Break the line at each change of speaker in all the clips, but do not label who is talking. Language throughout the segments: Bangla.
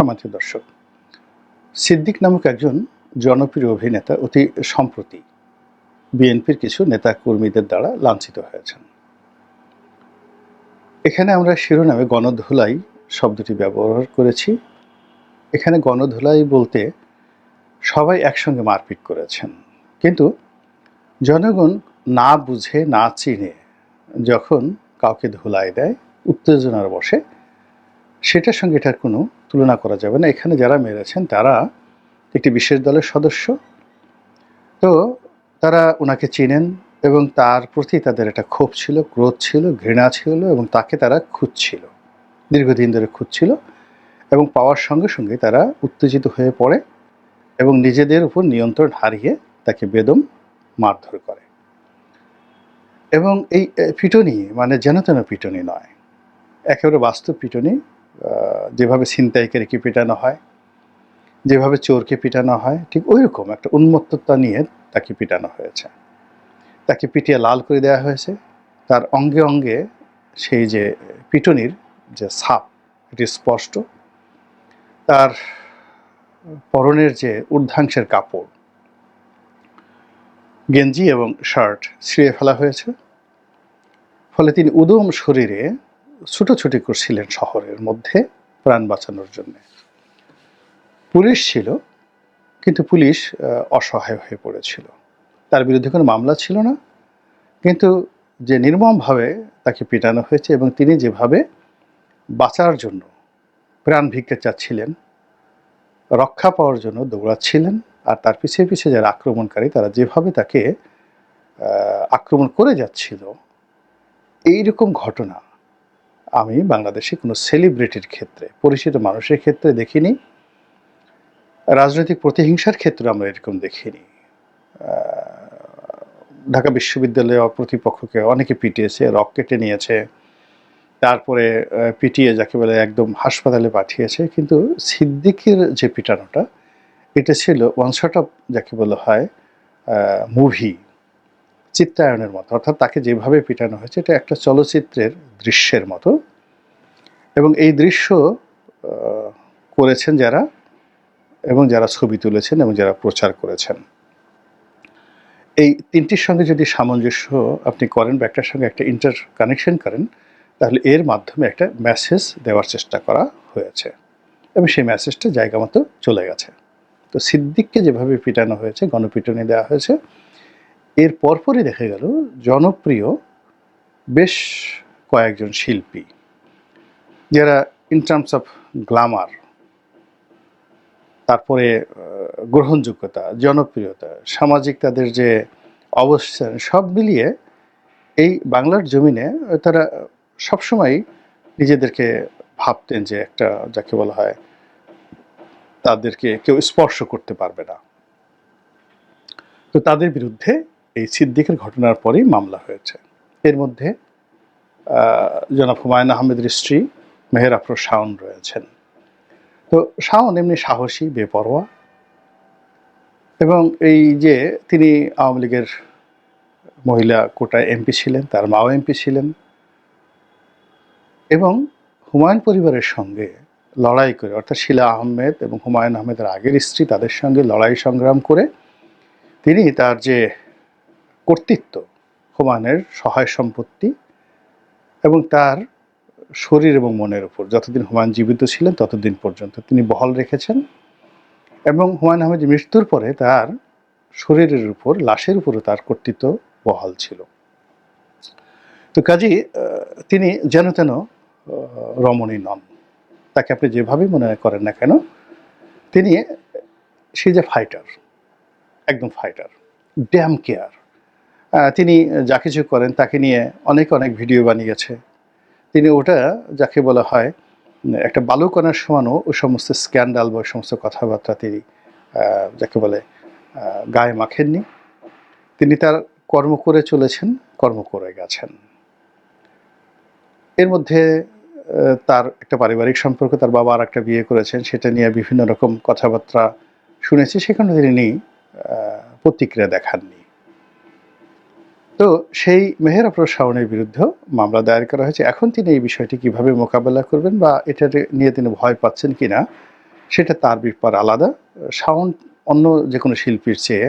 সম্মানিত দর্শক, সিদ্দিক নামক একজন জনপ্রিয় অভিনেতা অতি সম্প্রতি বিএনপির কিছু নেতা কর্মীদের দ্বারা লাঞ্ছিত হয়েছেন। এখানে আমরা শিরোনামে গণধুলাই শব্দটি ব্যবহার করেছি। এখানে গণধুলাই বলতে সবাই একসঙ্গে মারপিট করেছেন। কিন্তু জনগণ না বুঝে, না চিনে যখন কাউকে ধুলাই দেয়, উত্তেজনার বসে সেটার সঙ্গে এটার কোনো তুলনা করা যাবে না। এখানে যারা মেরেছেন তারা একটি বিশেষ দলের সদস্য। তো তারা ওনাকে চিনেন এবং তার প্রতি তাদের একটা ক্ষোভ ছিল, ক্রোধ ছিল, ঘৃণা ছিল এবং তাকে তারা খুঁজছিল, দীর্ঘদিন ধরে খুঁজছিল এবং পাওয়ার সঙ্গে সঙ্গে তারা উত্তেজিত হয়ে পড়ে এবং নিজেদের উপর নিয়ন্ত্রণ হারিয়ে তাকে বেদম মারধর করে। এবং এই পিটুনি মানে যেন তেন পিটুনি নয়, একেবারে বাস্তব পিটুনি যেভাবে ছিনতাইকারীকে পিটানো হয়, যেভাবে চোরকে পিটানো হয়, ঠিক ওই রকম একটা উন্মত্ততা নিয়ে তাকে পিটানো হয়েছে। তাকে পিটিয়ে লাল করে দেওয়া হয়েছে। তার অঙ্গে অঙ্গে সেই যে পিটনির যে ছাপ এটি স্পষ্ট। তার পরনের যে ঊর্ধ্বাংশের কাপড়, গেঞ্জি এবং শার্ট ছিঁড়ে ফেলা হয়েছে। ফলে তিনি উদম শরীরে ছুটোছুটি করছিলেন শহরের মধ্যে প্রাণ বাঁচানোর জন্য। পুলিশ ছিল, কিন্তু পুলিশ অসহায় হয়ে পড়েছিল। তার বিরুদ্ধে কোনো মামলা ছিল না, কিন্তু যে নির্মমভাবে তাকে পিটানো হয়েছে এবং তিনি যেভাবে বাঁচার জন্য প্রাণ ভিক্ষা চাচ্ছিলেন, রক্ষা পাওয়ার জন্য দৌড়াচ্ছিলেন, আর তার পিছিয়ে পিছিয়ে যারা আক্রমণকারী, তারা যেভাবে তাকে আক্রমণ করে যাচ্ছিল, এইরকম ঘটনা আমি বাংলাদেশে কোনো সেলিব্রিটির ক্ষেত্রে, পরিচিত মানুষের ক্ষেত্রে দেখিনি। রাজনৈতিক প্রতিহিংসার ক্ষেত্রে আমরা এরকম দেখিনি। ঢাকা বিশ্ববিদ্যালয়ে প্রতিপক্ষকে অনেকে পিটিয়েছে, রক কেটে নিয়েছে, তারপরে পিটিয়ে যাকে বলে একদম হাসপাতালে পাঠিয়েছে, কিন্তু সিদ্দিকের যে পিটানোটা, এটা ছিল ওয়ান শট অফ যাকে বলা হয় মুভি চিত্রায়নের মতো, অর্থাৎ তাকে যেভাবে পিটানো হয়েছে, এটা একটা চলচ্চিত্রের দৃশ্যের মতো। এবং এই দৃশ্য করেছেন যারা এবং যারা ছবি তুলেছেন এবং যারা প্রচার করেছেন। এই তিনটির সঙ্গে যদি সামঞ্জস্য আপনি করেন বা একটার সঙ্গে একটা ইন্টার কানেকশন করেন, তাহলে এর মাধ্যমে একটা মেসেজ দেওয়ার চেষ্টা করা হয়েছে। এবং সেই মেসেজটা জায়গা মতো চলে গেছে। তো সিদ্দিককে যেভাবে পিটানো হয়েছে, গণপিটনি দেওয়া হয়েছে এর পরপরই দেখা গেল জনপ্রিয় বেশ কয়েকজন শিল্পী, যারা ইন টার্মস অফ গ্লামার তারপরে গ্রহণযোগ্যতা, জনপ্রিয়তা, সামাজিক তাদের যে অবস্থান সব মিলিয়ে এই বাংলার জমিনে তারা সবসময় নিজেদেরকে ভাবতেন যে একটা, যাকে বলা হয়, তাদেরকে কেউ স্পর্শ করতে পারবে না। তো তাদের বিরুদ্ধে এই সিদ্দিকের ঘটনার পরেই মামলা হয়েছে। এর মধ্যে জনাব হুমায়ুন আহমেদের স্ত্রী মেহের আফরোজ শাওন রয়েছেন। তো শাওন এমনি সাহসী, বেপরোয়া এবং এই যে তিনি আওয়ামী লীগের মহিলা কোটায় এমপি ছিলেন, তার মাও এমপি ছিলেন এবং হুমায়ুন পরিবারের সঙ্গে লড়াই করে, অর্থাৎ শিলা আহমেদ এবং হুমায়ুন আহমেদের আগের স্ত্রী তাদের সঙ্গে লড়াই সংগ্রাম করে তিনি তার যে কর্তৃত্ব, হুমায়ুনের সহায় সম্পত্তি এবং তার শরীর এবং মনের উপর। যতদিন হুমায়ুন জীবিত ছিলেন, ততদিন পর্যন্ত তিনি বহাল রেখেছেন এবং হুমায়ুন আহমেদ মৃত্যুর পরে তার শরীরের উপর, লাশের উপরও তার কর্তৃত্ব বহাল ছিল। তো কাজী তিনি যেন তেন রমণী নন। তাকে আপনি যেভাবে মনে করেন না কেন, তিনি সে যে ফাইটার একদম ফাইটার ড্যাম কেয়ার তিনি যা কিছু করেন তাকে নিয়ে অনেক অনেক ভিডিও বানিয়েছে। তিনি ওটা যাকে বলা হয়, একটা বালুকণার সমানও ওই সমস্ত স্ক্যান্ডাল বা ওই সমস্ত কথাবার্তা তিনি যাকে বলে গায়ে মাখেননি। তিনি তার কর্ম করে চলেছেন, কর্ম করে গেছেন। এর মধ্যে তার একটা পারিবারিক সম্পর্ক, তার বাবা আর একটা বিয়ে করেছেন, সেটা নিয়ে বিভিন্ন রকম কথাবার্তা শুনেছি। সেখানে তিনি প্রতিক্রিয়া দেখাননি। তো সেই মেহের আফরোজ শাওনের বিরুদ্ধে মামলা দায়ের করা হয়েছে। এখন তিনি এই বিষয়টি কীভাবে মোকাবেলা করবেন বা এটা নিয়ে তিনি ভয় পাচ্ছেন কিনা সেটা তার ব্যাপার আলাদা। সাউন্ড অন্য যে কোনো শিল্পীর চেয়ে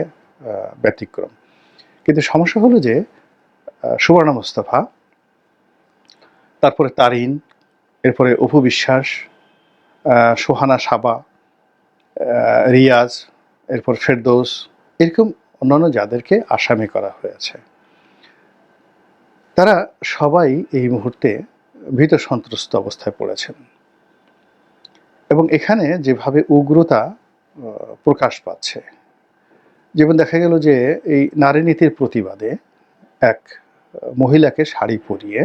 ব্যতিক্রম। কিন্তু সমস্যা হলো যে সুবর্ণা মোস্তফা, তারপরে তারিন, এরপরে অপু বিশ্বাস সোহানা সাবা রিয়াজ, এরপর ফেরদৌস, এরকম অন্যান্য যাদেরকে আসামি করা হয়েছে। তারা সবাই এই মুহূর্তে ভীত সন্ত্রস্ত অবস্থায় পড়েছেন। এবং এখানে যেভাবে উগ্রতা প্রকাশ পাচ্ছে, যেমন দেখা গেল যে এই নারী নীতির প্রতিবাদে এক মহিলাকে শাড়ি পরিয়ে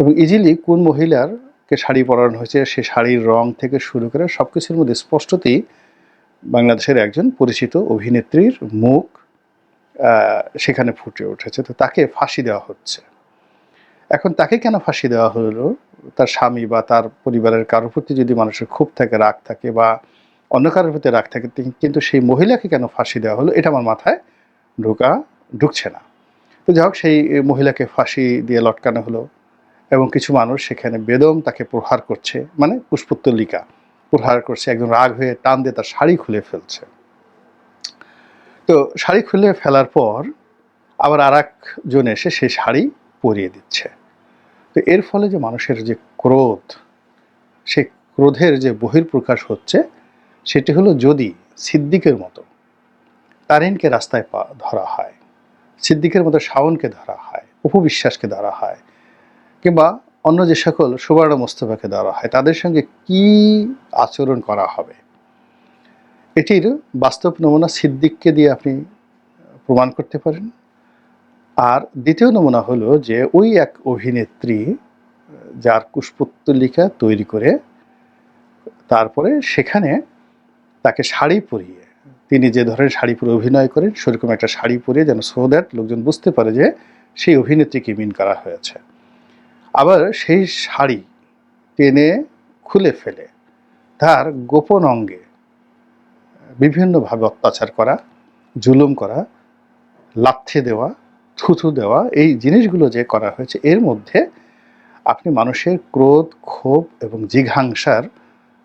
এবং ইজিলি কোন মহিলারকে শাড়ি পরানো হয়েছে, সে শাড়ির রং থেকে শুরু করে সব কিছুর মধ্যে স্পষ্টতই বাংলাদেশের একজন পরিচিত অভিনেত্রীর মুখ সেখানে ফুটে উঠেছে। তো তাকে ফাঁসি দেওয়া হচ্ছে। এখন তাকে কেন ফাঁসি দেওয়া হলো? তার স্বামী বা তার পরিবারের কারোর প্রতি যদি মানুষের ক্ষোভ থাকে, রাগ থাকে বা অন্য কারোর প্রতি রাগ থাকে কিন্তু সেই মহিলাকে কেন ফাঁসি দেওয়া হলো? এটা আমার মাথায় ঢোকা, ঢুকছে না। তো যাই হোক, সেই মহিলাকে ফাঁসি দিয়ে লটকানো হলো এবং কিছু মানুষ সেখানে বেদম তাকে প্রহার করছে। মানে পুষ্পোত্তলিকা প্রহার করছে। একজন রাগ হয়ে টান দিয়ে তার শাড়ি খুলে ফেলছে। তো শাড়ি খুলে ফেলার পর আবার আর জন এসে সেই শাড়ি পরিয়ে দিচ্ছে। তো এর ফলে যে মানুষের যে ক্রোধ, সে ক্রোধের যে বহির্প্রকাশ হচ্ছে, সেটি হলো যদি সিদ্দিকের মতো তারিনকে রাস্তায় পা ধরা হয়, সিদ্দিকের মতো শাওনকে ধরা হয় উপবিশ্বাসকে ধরা হয়, কিংবা অন্য যে সকল সুবর্ণ মোস্তফাকে ধরা হয়, তাদের সঙ্গে কি আচরণ করা হবে? এটির বাস্তব নমুনা সিদ্দিককে দিয়ে আপনি প্রমাণ করতে পারেন। আর দ্বিতীয় নমুনা হলো যে ওই এক অভিনেত্রী, যার কুশপুত্তলিকা তৈরি করে তারপরে সেখানে তাকে শাড়ি পরিয়ে, তিনি যে ধরনের শাড়ি পরে অভিনয় করেন, সেরকম একটা শাড়ি পরিয়ে যেন সো দ্যাট লোকজন বুঝতে পারে যে সেই অভিনেত্রীকে মিন করা হয়েছে। আবার সেই শাড়ি টেনে খুলে ফেলে, তার গোপন অঙ্গে বিভিন্নভাবে অত্যাচার করা, জুলুম করা, লাথি দেওয়া, থুথু দেওয়া, এই জিনিসগুলো যে করা হয়েছে, এর মধ্যে আপনি মানুষের ক্রোধ, ক্ষোভ এবং জিঘাংসার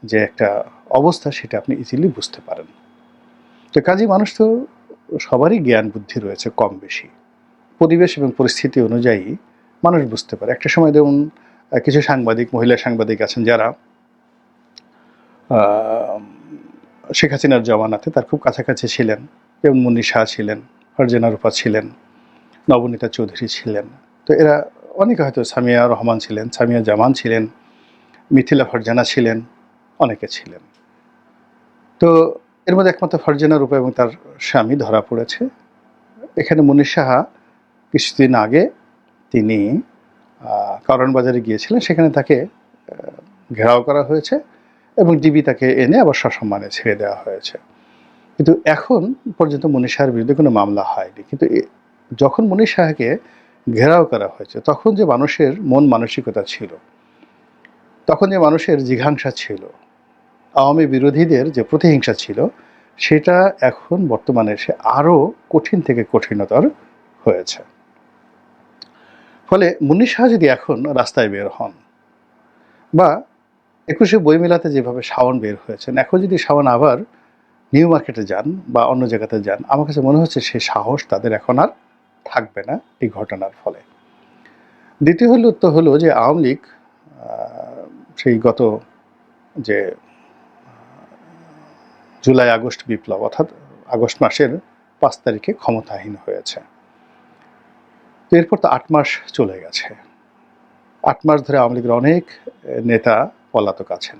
যে একটা অবস্থা, সেটা আপনি ইজিলি বুঝতে পারেন। তো কাজী, মানুষ তো সবারই জ্ঞান বুদ্ধি রয়েছে কম বেশি। পরিবেশ এবং পরিস্থিতি অনুযায়ী মানুষ বুঝতে পারে। একটা সময় যেমন কিছু সাংবাদিক, মহিলা সাংবাদিক আছেন যারা শেখ হাসিনার জমানাতে তার খুব কাছাকাছি ছিলেন। যেমন মুন্নি শাহ ছিলেন, ফারজানা রূপা ছিলেন, নবনীতা চৌধুরী ছিলেন। তো এরা অনেকে হয়তো সামিয়া রহমান ছিলেন, সামিয়া জামান ছিলেন, মিথিলা ফারজানা ছিলেন, অনেকে ছিলেন। তো এর মধ্যে একমাত্র ফারজানা রূপা এবং তার স্বামী ধরা পড়েছে। এখানে মুন্নি সাহা কিছুদিন আগে তিনি কারণ বাজারে গিয়েছিলেন। সেখানে তাকে ঘেরাও করা হয়েছে। এবং ডিবি তাকে এনে আবার সসম্মানে ছেড়ে দেওয়া হয়েছে। কিন্তু এখন পর্যন্ত মনীষ শাহের বিরুদ্ধে কোনো মামলা হয়নি। কিন্তু যখন মনীষ শাহকে ঘেরাও করা হয়েছে, তখন যে মানুষের মন মানসিকতা ছিল, তখন যে মানুষের জিঘাংসা ছিল, আওয়ামী বিরোধীদের যে প্রতিহিংসা ছিল, সেটা এখন বর্তমানে এসে আরও কঠিন থেকে কঠিনতর হয়েছে। ফলে মুন্নি শাহ যদি এখন রাস্তায় বের হন বা একুশে বই মেলাতে যেভাবে শাওন বের হয়েছেন, এখন যদি শাওন আবার নিউ মার্কেটে যান বা অন্য জায়গাতে যান, আমার কাছে মনে হচ্ছে সেই সাহস তাদের এখন আর থাকবে না এই ঘটনার ফলে। দ্বিতীয় হলো তো হলো যে আওয়ামী লীগ সেই গত যে জুলাই আগস্ট বিপ্লব, অর্থাৎ আগস্ট মাসের পাঁচ তারিখে ক্ষমতাহীন হয়েছে। এরপর তো আট মাস চলে গেছে। আট মাস ধরে আওয়ামী লীগের অনেক নেতা পলাতক আছেন।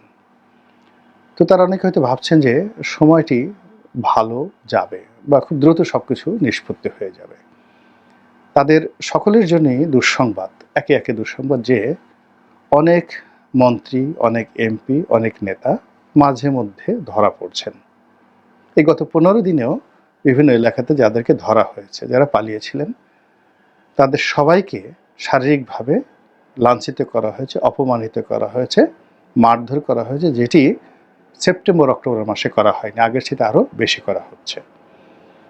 তো তারা অনেকে হয়তো ভাবছেন যে সময়টি ভালো যাবে বা খুব দ্রুত সব কিছু নিষ্পত্তি হয়ে যাবে। তাদের সকলের জন্যই দুঃসংবাদ, একে একে দুঃসংবাদ যে অনেক মন্ত্রী, অনেক এমপি, অনেক নেতা মাঝে মধ্যে ধরা পড়ছেন। এই গত পনেরো দিনেও বিভিন্ন এলাকাতে যাদেরকে ধরা হয়েছে, যারা পালিয়েছিলেন, তাদের সবাইকে শারীরিকভাবে লাঞ্ছিত করা হয়েছে, অপমানিত করা হয়েছে। মারধর করা হয়েছে, যেটি সেপ্টেম্বর, অক্টোবর মাসে করা হয়নি। আগের সাথে আরও বেশি করা হচ্ছে।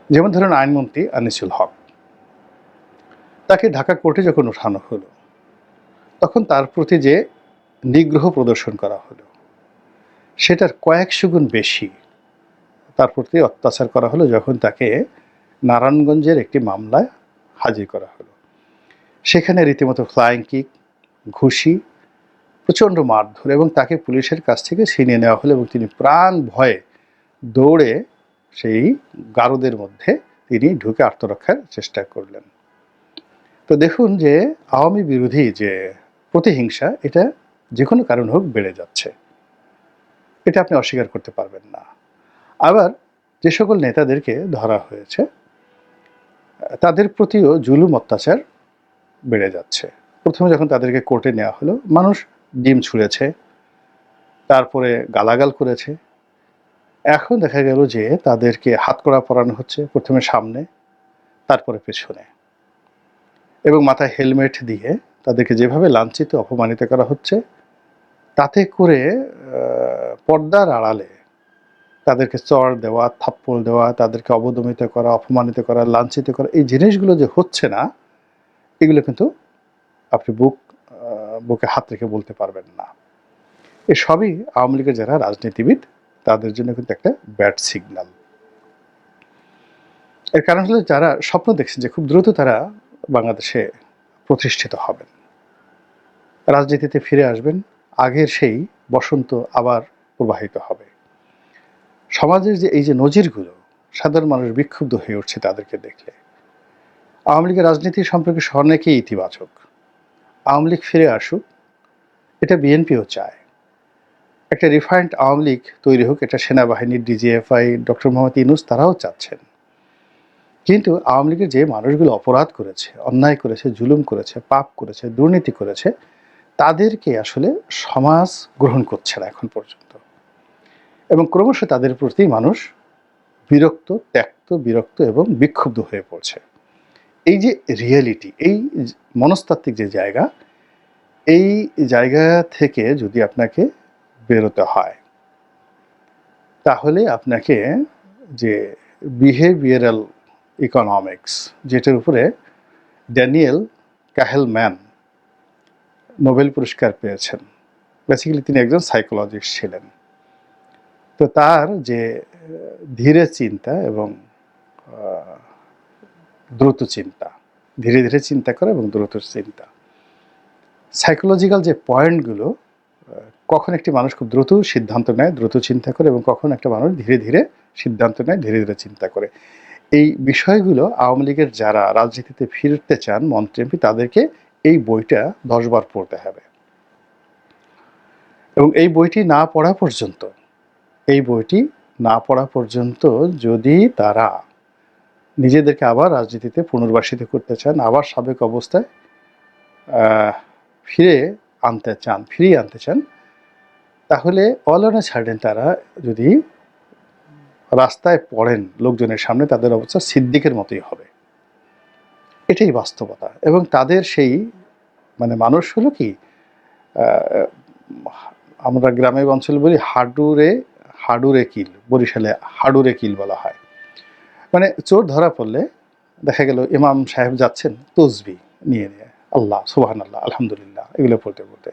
যেমন ধরুন আইনমন্ত্রী আনিসুল হক। তাকে ঢাকা কোর্টে যখন ওঠানো হলো, তখন তার প্রতি যে নিগ্রহ প্রদর্শন করা হলো, সেটার কয়েকশো গুণ বেশি তার প্রতি অত্যাচার করা হলো যখন তাকে নারায়ণগঞ্জের একটি মামলায় হাজির করা হলো। সেখানে রীতিমতো ফ্লাইং কিক, ঘুষি প্রচণ্ড মারধর এবং তাকে পুলিশের কাছ থেকে ছিনিয়ে নেওয়া হলো এবং তিনি প্রাণ ভয়ে দৌড়ে সেই গারদের মধ্যে তিনি ঢুকে আত্মরক্ষার চেষ্টা করলেন। তো দেখুন যে আওয়ামী বিরোধী যে প্রতিহিংসা, এটা যে কোনো কারণ হোক বেড়ে যাচ্ছে। এটা আপনি অস্বীকার করতে পারবেন না। আবার যে সকল নেতাদেরকে ধরা হয়েছে, তাদের প্রতিও জুলুম অত্যাচার বেড়ে যাচ্ছে। প্রথমে যখন তাদেরকে কোর্টে নেওয়া হলো, মানুষ ডিম ছুঁড়েছে, তারপরে গালাগাল করেছে। এখন দেখা গেল যে তাদেরকে হাতকড়া পরানো হচ্ছে প্রথমে সামনে, তারপরে পেছনে। এবং মাথায় হেলমেট দিয়ে তাদেরকে যেভাবে লাঞ্ছিত, অপমানিত করা হচ্ছে, তাতে করে পর্দার আড়ালে তাদেরকে চড় দেওয়া, থাপ্পড় দেওয়া, তাদেরকে অবদমিত করা, অপমানিত করা, লাঞ্ছিত করা, এই জিনিসগুলো যে হচ্ছে না, এগুলো কিন্তু আপনি বুক বুকে হাত রেখে বলতে পারবেন না। এ সবই আওয়ামী লীগের যারা রাজনীতিবিদ, তাদের জন্য কিন্তু একটা ব্যাড সিগন্যাল। এর কারণ হলো যারা স্বপ্ন দেখছেন যে খুব দ্রুত তারা বাংলাদেশে প্রতিষ্ঠিত হবেন। রাজনীতিতে ফিরে আসবেন, আগের সেই বসন্ত আবার প্রবাহিত হবে। সমাজের যে এই যে নজিরগুলো, সাধারণ মানুষ বিক্ষুব্ধ হয়ে উঠছে তাদেরকে দেখলে। আওয়ামী লীগের রাজনীতি সম্পর্কে অনেকেই ইতিবাচক। আওয়ামী লীগ ফিরে আসুক, এটা বিএনপিও চায়। একটা রিফাইন্ড আওয়ামী লীগ তৈরি হোক, এটা সেনাবাহিনীর ডিজিএফআই, ডক্টর মোহাম্মদ ইনুস তারাও চাচ্ছেন। কিন্তু আওয়ামী লীগের যে মানুষগুলো অপরাধ করেছে, অন্যায় করেছে, জুলুম করেছে, পাপ করেছে, দুর্নীতি করেছে, তাদেরকে আসলে সমাজ গ্রহণ করছে না এখন পর্যন্ত। এবং ক্রমশ তাদের প্রতি মানুষ বিরক্ত, ত্যক্ত, বিরক্ত এবং বিক্ষুব্ধ হয়ে পড়ছে। এই যে রিয়েলিটি এই মনস্তাত্ত্বিক যে জায়গা, এই জায়গা থেকে যদি আপনাকে বেরোতে হয়, তাহলে আপনাকে যে বিহেভিয়ারাল ইকোনমিক্স যেটার উপরে ড্যানিয়েল ক্যাহেলম্যান নোবেল পুরস্কার পেয়েছেন। বেসিক্যালি তিনি একজন সাইকোলজিস্ট ছিলেন। তো তার যে ধীরে চিন্তা এবং দ্রুত চিন্তা, ধীরে ধীরে চিন্তা করা এবং দ্রুত চিন্তা। সাইকোলজিক্যাল যে পয়েন্টগুলো কখন একটি মানুষ খুব দ্রুত সিদ্ধান্ত নেয়, দ্রুত চিন্তা করে এবং কখন একটা মানুষ ধীরে ধীরে সিদ্ধান্ত নেয়, ধীরে ধীরে চিন্তা করে। এই বিষয়গুলো আওয়ামী লীগের যারা রাজনীতিতে ফিরতে চান মন্ত্রী এমপি তাদেরকে এই বইটা দশবার পড়তে হবে। এবং এই বইটি না পড়া পর্যন্ত, এই বইটি না পড়া পর্যন্ত যদি তারা নিজেদেরকে আবার রাজনীতিতে পুনর্বাসিত করতে চান, আবার সাবেক অবস্থায় ফিরে আনতে চান, ফিরিয়ে আনতে চান, তাহলে অলনে ছাড়েন তারা যদি রাস্তায় পড়েন লোকজনের সামনে, তাদের অবস্থা সিদ্দিকের মতোই হবে। এটাই বাস্তবতা। এবং তাদের সেই মানে মানুষ হলো কি আমরা গ্রামে অঞ্চল বলি হাডুরে হাডুরে কিল, বরিশালে হাডুরে কিল বলা হয়। মানে চোর ধরা পড়লে দেখা গেল ইমাম সাহেব যাচ্ছেন তসবি নিয়ে নিয়ে। আল্লাহ সুবাহান আল্লাহ আলহামদুলিল্লাহ, এগুলো পড়তে পড়তে।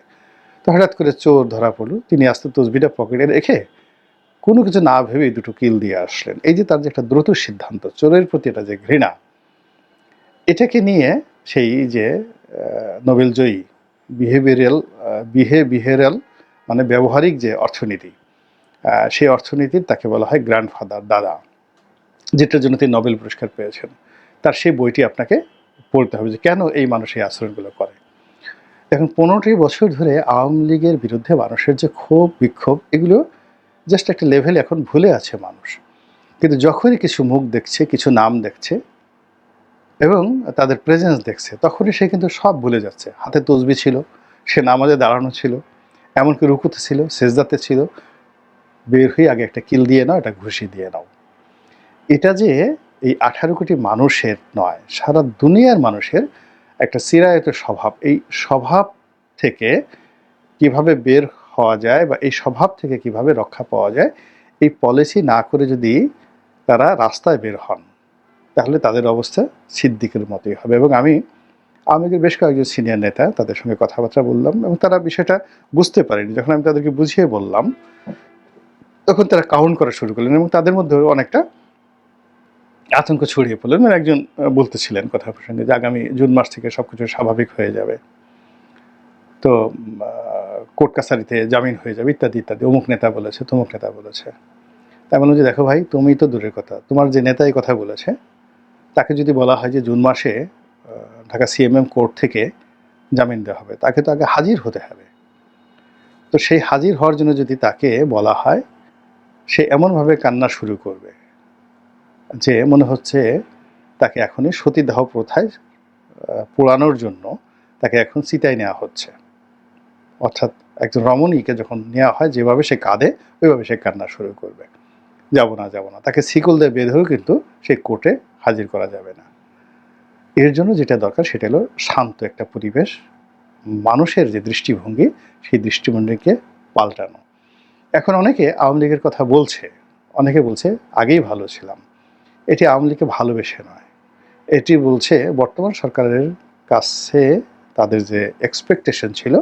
তো হঠাৎ করে চোর ধরা পড়ল, তিনি আস্তে তসবিটা পকেটে রেখে কোনো কিছু না ভেবে দুটো কিল দিয়ে আসলেন। এই যে তার যে একটা দ্রুত সিদ্ধান্ত, চোরের প্রতি এটা যে ঘৃণা, এটাকে নিয়ে সেই যে নোবেল জয়ী বিহেভিয়ারাল বিহেভিয়ারাল মানে ব্যবহারিক যে অর্থনীতি সেই অর্থনীতির তাকে বলা হয় গ্র্যান্ডফাদার দাদা। যেটার জন্য তিনি নোবেল পুরস্কার পেয়েছেন। তার সেই বইটি আপনাকে পড়তে হবে যে কেন এই মানুষ এই আচরণগুলো করে। এখন পনেরোটি বছর ধরে আওয়ামী লীগের বিরুদ্ধে মানুষের যে ক্ষোভ, বিক্ষোভ, এগুলো জাস্ট একটা লেভেলে এখন ভুলে আছে মানুষ। কিন্তু যখনই কিছু মুখ দেখছে, কিছু নাম দেখছে এবং তাদের প্রেজেন্স দেখছে, তখনই সে কিন্তু সব ভুলে যাচ্ছে। হাতে তসবি ছিল, সে নামাজে দাঁড়ানো ছিল, এমনকি রুকুতে ছিল, সেজদাতে ছিল। বের হয়ে আগে একটা কিল দিয়ে নাও এটা ঘুষি দিয়ে নাও। এটা যে এই আঠারো কোটি মানুষের নয়, সারা দুনিয়ার মানুষের একটা চিরায়ত স্বভাব। এই স্বভাব থেকে কীভাবে বের হওয়া যায় বা এই স্বভাব থেকে কীভাবে রক্ষা পাওয়া যায়, এই পলিসি না করে যদি তারা রাস্তায় বের হন, তাহলে তাদের অবস্থা সিদ্দিকের মতোই হবে। এবং আমি আমাদের বেশ কয়েকজন সিনিয়র নেতা, তাদের সঙ্গে কথাবার্তা বললাম এবং তারা বিষয়টা বুঝতে পারেনি। যখন আমি তাদেরকে বুঝিয়ে বললাম, তখন তারা কাউন্ট করা শুরু করলেন এবং তাদের মধ্যে অনেকটা আতঙ্ক ছড়িয়ে পড়লেন মানে একজন বলতেছিলেন কথা প্রসঙ্গে যে আগামী জুন মাস থেকে সব কিছু স্বাভাবিক হয়ে যাবে। তো কোর্ট কাছারিতে জামিন হয়ে যাবে, ইত্যাদি ইত্যাদি। অমুক নেতা বলেছে, তমুক নেতা বলেছে। তাই বললাম যে দেখো ভাই তুমি তো দূরের কথা। তোমার যে নেতা এই কথা বলেছে, তাকে যদি বলা হয় যে জুন মাসে ঢাকা সিএমএম কোর্ট থেকে জামিন দেওয়া হবে, তাকে তো আগে হাজির হতে হবে। তো সেই হাজির হওয়ার জন্য যদি তাকে বলা হয়, সে এমনভাবে কান্না শুরু করবে। যে মনে হচ্ছে তাকে এখনই সতীদাহ প্রথায় পোড়ানোর জন্য তাকে এখন চিতায় নেওয়া হচ্ছে। অর্থাৎ একজন রমণীকে যখন নেওয়া হয়, যেভাবে সে কাঁদে, ওইভাবে সে কান্না শুরু করবে। যাব না যাব না। তাকে শিকল দিয়ে বেঁধেও কিন্তু সেই কোর্টে হাজির করা যাবে না। এর জন্য যেটা দরকার, সেটা হলো শান্ত একটা পরিবেশ, মানুষের যে দৃষ্টিভঙ্গি, সেই দৃষ্টিভঙ্গিকে পাল্টানো। এখন অনেকে আওয়ামী লীগের কথা বলছে, অনেকে বলছে, আগেই ভালো ছিলাম। এটি আওয়ামী লীগকে ভালোবেসে নয়। এটি বলছে বর্তমান সরকারের কাছে তাদের যে এক্সপেকটেশন ছিল,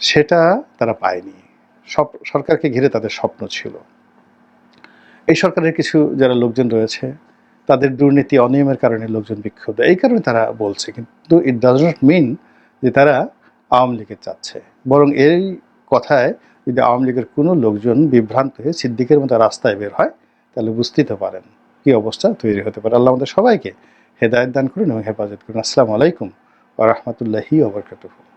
সেটা তারা পায়নি। সব, সরকারকে ঘিরে তাদের স্বপ্ন ছিল। এই সরকারের কিছু যারা লোকজন রয়েছে, তাদের দুর্নীতি অনিয়মের কারণে লোকজন বিক্ষুব্ধ এই কারণে তারা বলছে, কিন্তু ইট ডাজ নট মিন যে তারা আওয়ামী লীগের চাচ্ছে। বরং এই কথায় যদি আওয়ামী লীগের কোনো লোকজন বিভ্রান্ত হয়ে সিদ্দিকের মতো রাস্তায় বের হয়, তাহলে বুঝতেই তো পারেন। কী অবস্থা তৈরি হতে পারে। আল্লাহ আমাদের সবাইকে হেদায়ত দান করুন এবং হেফাজত করুন। আসসালামু আলাইকুম ও রহমতুল্লাহি ওয়া বারাকাতুহু।